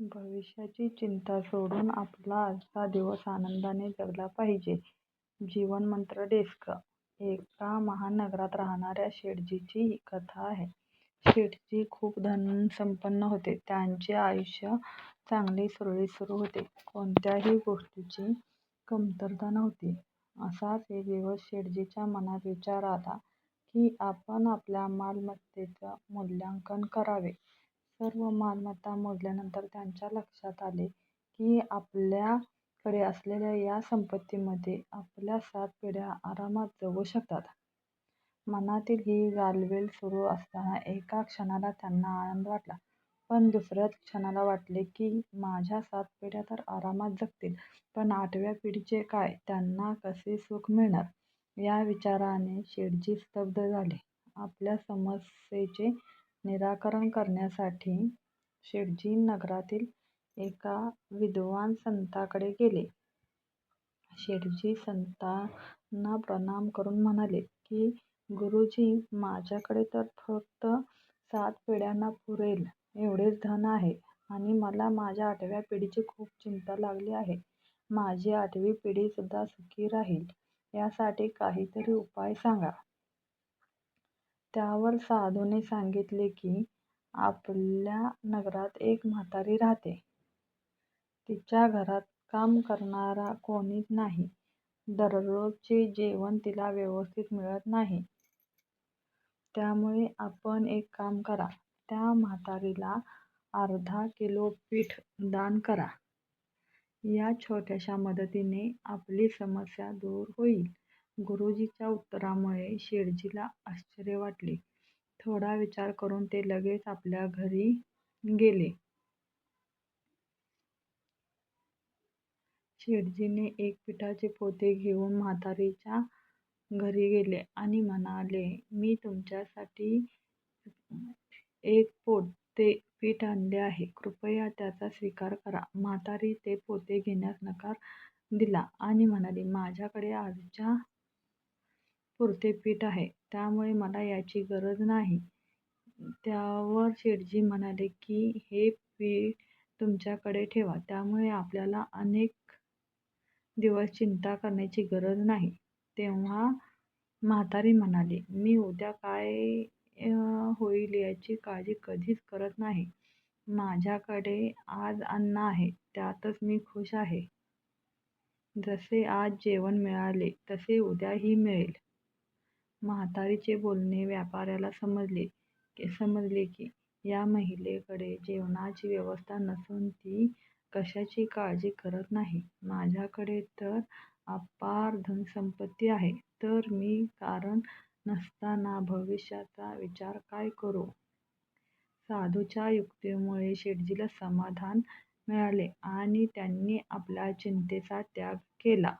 भविष्याची चिंता सोडून आपला आजचा दिवस आनंदाने जगला पाहिजे. जीवनमंत्र डेस्क एका महानगरात राहणाऱ्या शेठजीची ही कथा आहे. शेठजी खूप धनसंपन्न होते. त्यांचे आयुष्य चांगले सुरळीत सुरू होते. कोणत्याही गोष्टीची कमतरता नव्हती. असाच एक दिवस शेठजीच्या मनात विचार आला की आपण आपल्या मालमत्तेचं मूल्यांकन करावे. सर्व मालमत्ता मोजल्यानंतर त्यांच्या लक्षात आले की आपल्याकडे असलेल्या या संपत्तीमध्ये आपल्या सात पिढ्या आरामात जगू शकतात. मनातील ही गालबोल सुरू असताना एका क्षणाला त्यांना आनंद वाटला. पण दुसऱ्याच क्षणाला वाटले की माझ्या सात पिढ्या तर आरामात जगतील पण आठव्या पिढीचे काय? त्यांना कसे सुख मिळणार? या विचाराने शेठजी स्तब्ध झाले. आपल्या समस्येचे निराकरण करण्यासाठी शेटजी नगरातील एका विद्वान संताकडे गेले. शेटजी संतांना प्रणाम करून म्हणाले की गुरुजी माझ्याकडे तर फक्त सात पिढ्यांना पुरेल एवढेच धन आहे आणि मला माझ्या आठव्या पिढीची खूप चिंता लागली आहे. माझी आठवी पिढीसुद्धा सुखी राहील यासाठी काहीतरी उपाय सांगा. त्यावर साधूने सांगितले की आपल्या नगरात एक म्हातारी राहते. तिच्या घरात काम करणारा कोणीच नाही. दररोजचे जेवण तिला व्यवस्थित मिळत नाही. त्यामुळे आपण एक काम करा. त्या म्हातारीला अर्धा किलो पीठ दान करा. या छोट्याशा मदतीने आपली समस्या दूर होईल. गुरुजीच्या उत्तरामुळे शेठजीला आश्चर्य वाटले. थोडा विचार करून ते लगेच आपल्या घरी गेले. शेठजीने एक पिठाचे पोते घेऊन म्हातारीच्या घरी गेले आणि म्हणाले मी तुमच्यासाठी एक पोते पीठ आणले आहे. कृपया त्याचा स्वीकार करा. म्हातारी ते पोते घेण्यास नकार दिला आणि म्हणाली माझ्याकडे आजच्या पुरते पीठ आहे त्यामुळे मला याची गरज नाही. त्यावर शेठजी म्हणाले की हे पीठ तुमच्याकडे ठेवा त्यामुळे आपल्याला अनेक दिवस चिंता करण्याची गरज नाही. तेव्हा म्हातारी म्हणाली मी उद्या काय होईल याची काळजी कधीच करत नाही. माझ्याकडे आज अन्न आहे त्यातच मी खुश आहे. जसे आज जेवण मिळाले तसे उद्याही मिळेल. म्हातारीचे बोलणे व्यापाऱ्याला समजले समजले की या महिलेकडे जेवणाची व्यवस्था नसून ती कशाची काळजी करत नाही. माझ्याकडे तर अपार धनसंपत्ती आहे तर मी कारण नसताना भविष्याचा विचार काय करू? साधूच्या युक्तीमुळे शेटजीला समाधान मिळाले आणि त्यांनी आपल्या चिंतेचा त्याग केला.